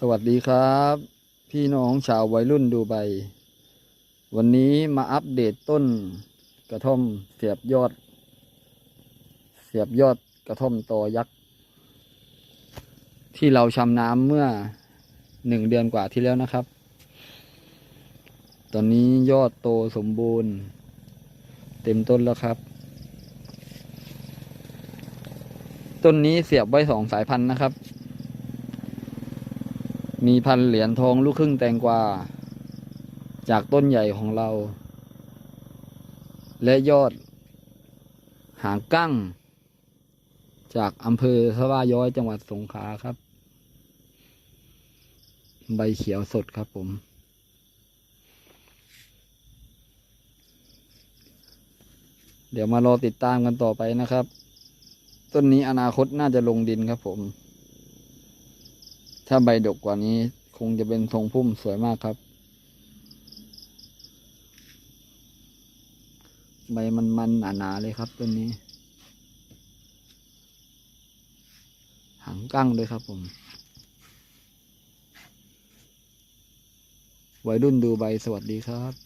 สวัสดีครับ พี่น้องชาววัยรุ่นดูใบ วันนี้มาอัปเดตต้นกระท่อมเสียบยอด เสียบยอดกระท่อมตอยักษ์ ที่เราชำน้ำเมื่อหนึ่งเดือนกว่าที่แล้วนะครับ ตอนนี้ยอดโตสมบูรณ์ เต็มต้นแล้วครับ ต้นนี้เสียบไว้สองสายพันธุ์นะครับ มีพันเหรียญทองลูกครึ่งแตงกวา จากต้นใหญ่ของเรา และยอด หางกั้ง จากอำเภอสว่าย้อยจังหวัดสงขลาครับ ใบเขียวสดครับผม เดี๋ยวมารอติดตามกันต่อไปนะครับ ต้นนี้อนาคตน่าจะลงดินครับผม ถ้าใบดกกว่านี้คงจะเป็นทรงพุ่มสวยมากครับ ใบมันมันหนาหนาๆเลยครับต้นนี้ หางกั้งด้วยครับผมวัยรุ่นดูใบสวัสดีครับ